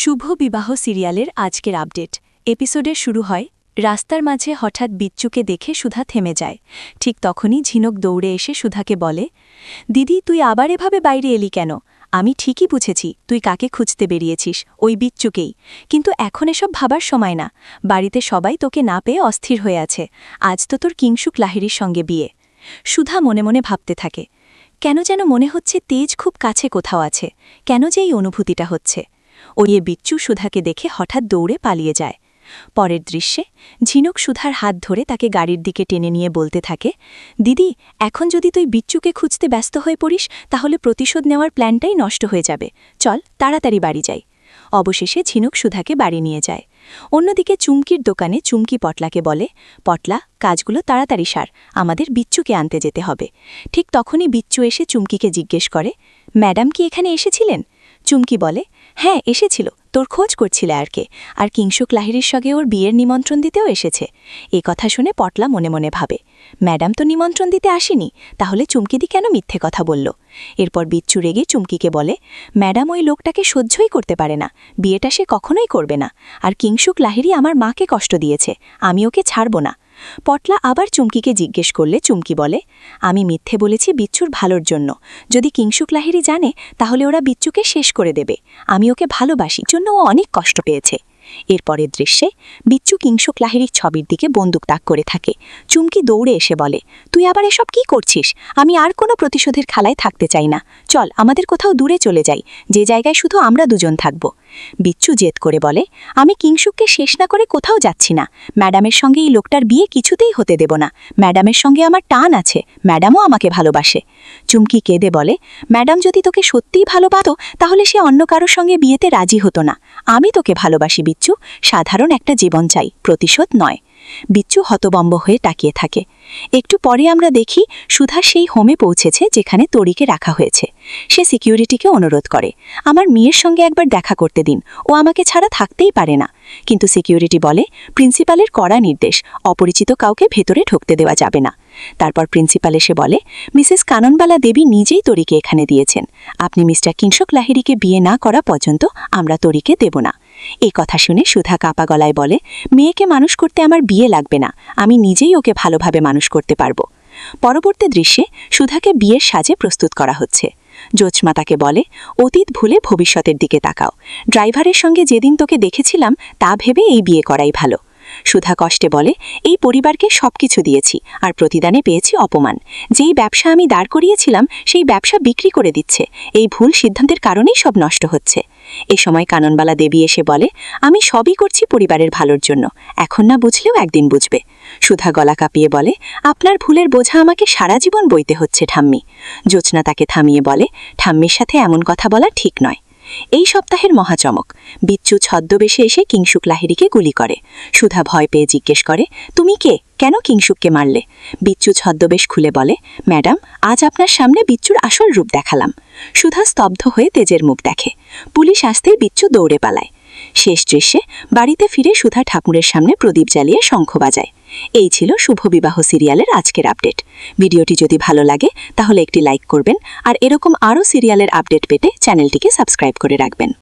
শুভ বিবাহ সিরিয়ালের আজকের আপডেট। এপিসোডে শুরু হয়, রাস্তার মাঝে হঠাৎ বিচ্চুকে দেখে সুধা থেমে যায়। ঠিক তখনই ঝিনক দৌড়ে এসে সুধাকে বলে, দিদি, তুই আবার এভাবে বাইরে এলি কেন? আমি ঠিকই বুঝেছি, তুই কাকে খুঁজতে বেরিয়েছিস, ওই বিচ্চুকেই কিন্তু এখন এসব ভাবার সময় না। বাড়িতে সবাই তোকে না পেয়ে অস্থির হয়ে আছে। আজ তো তোর কিংসুক লাহিড়ির সঙ্গে বিয়ে। সুধা মনে মনে ভাবতে থাকে, কেন যেন মনে হচ্ছে তেজ খুব কাছে কোথাও আছে। কেন যে এই অনুভূতিটা হচ্ছে? এ বিচ্চু সুধাকে দেখে হঠাৎ দৌড়ে পালিয়ে যায়। পরের দৃশ্যে, ঝিনুক সুধার হাত ধরে তাকে গাড়ির দিকে টেনে নিয়ে বলতে থাকে, দিদি, এখন যদি তুই বিচ্চুকে খুঁজতে ব্যস্ত হয়ে পড়িস, তাহলে প্রতিশোধ নেওয়ার প্ল্যানটাই নষ্ট হয়ে যাবে। চল, তাড়াতাড়ি বাড়ি যাই। অবশেষে ঝিনুক সুধাকে বাড়ি নিয়ে যায়। অন্যদিকে চুমকির দোকানে চুমকি পটলাকে বলে, পটলা, কাজগুলো তাড়াতাড়ি সার, আমাদের বিচ্চুকে আনতে যেতে হবে। ঠিক তখনই বিচ্চু এসে চুমকিকে জিজ্ঞেস করে, ম্যাডাম কি এখানে এসেছিলেন? চুমকি বলে হ্যাঁ এসেছিল। তোর খোঁজ করছিলে আর কে আর কিংসুক লাহিরির সঙ্গে ওর বিয়ের নিমন্ত্রণ দিতেও এসেছে। এ কথা শুনে পটলা মনে মনে ভাবে। ম্যাডাম তো নিমন্ত্রণ দিতে আসেনি, তাহলে চুমকিদি কেন মিথ্যে কথা বলল? এরপর বিচ্ছু রেগে চুমকিকে বলে, ম্যাডাম ওই লোকটাকে সহ্যই করতে পারে না। বিয়েটা সে কখনোই করবে না। আর কিংসুক লাহিরি আমার মাকে কষ্ট দিয়েছে। আমি ওকে ছাড়ব না। পটলা আবার চুমকিকে জিজ্ঞেস করলে চুমকি বলে, আমি মিথ্যে বলেছি বিচ্ছুর ভালোর জন্য। যদি কিংসুক লাহিরি জানে, তাহলে ওরা বিচ্ছুকে শেষ করে দেবে। আমি ওকে ভালোবাসি, জন্য ও অনেক কষ্ট পেয়েছে। এরপরের দৃশ্যে বিচ্ছু কিংসুক লাহিরির ছবির দিকে বন্দুক তাক করে থাকে। চুমকি দৌড়ে এসে বলে, তুই আবার এসব কি করছিস? আমি আর কোনো প্রতিশোধের খেলায় থাকতে চাই না। চল, আমাদের কোথাও দূরে চলে যাই। যে জায়গায় শুধু আমরা দুজন থাকব। বিচ্ছু জেদ করে বলে, আমি কিংসুককে শেষ না করে কোথাও যাচ্ছি না। ম্যাডামের সঙ্গে এই লোকটার বিয়ে কিছুতেই হতে দেব না। ম্যাডামের সঙ্গে আমার টান আছে। ম্যাডামও আমাকে ভালোবাসে। চুমকি কেঁদে বলে, ম্যাডাম যদি তোকে সত্যিই ভালোবাতো, তাহলে সে অন্য কারোর সঙ্গে বিয়েতে রাজি হতো না। আমি তোকে ভালোবাসি, বিচ্ছু। সাধারণ একটা জীবন চাই, প্রতিশোধ নয়। বিচ্ছু হতবম্ব হয়ে তাকিয়ে থাকে। একটু পরে আমরা দেখি সুধা সেই হোমে পৌঁছেছে যেখানে তরিকে রাখা হয়েছে। সে সিকিউরিটিকে অনুরোধ করে, আমার মেয়ের সঙ্গে একবার দেখা করতে দিন। ও আমাকে ছাড়া থাকতেই পারে না। কিন্তু সিকিউরিটি বলে, প্রিন্সিপালের কড়া নির্দেশ, অপরিচিত কাউকে ভেতরে ঢুকতে দেওয়া যাবে না। তারপর প্রিন্সিপাল এসে বলে, মিসেস কাননবালা দেবী নিজেই তরিকে এখানে দিয়েছেন। আপনি মিস্টার কিংসক লাহিড়িকে বিয়ে না করা পর্যন্ত আমরা তরিকে দেব না। এই কথা শুনে সুধা কাপা গলায় বলে, মেয়েকে মানুষ করতে আমার বিয়ে লাগবে না। আমি নিজেই ওকে ভালোভাবে মানুষ করতে পারব। পরবর্তী দৃশ্যে সুধাকে বিয়ের সাজে প্রস্তুত করা হচ্ছে। জোৎস্মা তাকে বলে, অতীত ভুলে ভবিষ্যতের দিকে তাকাও। ড্রাইভারের সঙ্গে যেদিন তোকে দেখেছিলাম, তা ভেবে এই বিয়ে করাই ভালো। সুধা কষ্টে বলে, এই পরিবারকে সবকিছু দিয়েছি, আর প্রতিদানে পেয়েছি অপমান। যেই ব্যবসা আমি দাঁড় করিয়েছিলাম, সেই ব্যবসা বিক্রি করে দিচ্ছে। এই ভুল সিদ্ধান্তের কারণেই সব নষ্ট হচ্ছে। এ সময় কাননবালা দেবী এসে বলে, আমি সবই করছি পরিবারের ভালোর জন্য। এখন না বুঝলেও একদিন বুঝবে। সুধা গলা কাঁপিয়ে বলে, আপনার ভুলের বোঝা আমাকে সারা জীবন বইতে হচ্ছে, ঠাম্মি। জোৎস্না তাকে থামিয়ে বলে, ঠাম্মির সাথে এমন কথা বলা ঠিক নয়। এই সপ্তাহের মহাচমক। বিচ্ছু ছদ্মবেশে এসে কিংসুক লাহিড়িকে গুলি করে। সুধা ভয় পেয়ে জিজ্ঞেস করে, তুমি কে? কেন কিংসুককে মারলে? বিচ্ছু ছদ্মবেশ খুলে বলে, ম্যাডাম, আজ আপনার সামনে বিচ্ছুর আসল রূপ দেখালাম। সুধা স্তব্ধ হয়ে তেজের মুখ দেখে। পুলিশ আসতেই বিচ্ছু দৌড়ে পালায়। শেষ দৃশ্যে বাড়িতে ফিরে সুধা ঠাকুরের সামনে প্রদীপ জ্বালিয়ে শঙ্খ বাজায়। এই ছিল শুভ বিবাহ সিরিয়ালের আজকের আপডেট। ভিডিওটি যদি ভালো লাগে, তাহলে একটি লাইক করবেন আর এরকম আরও সিরিয়ালের আপডেট পেতে চ্যানেলটিকে সাবস্ক্রাইব করে রাখবেন।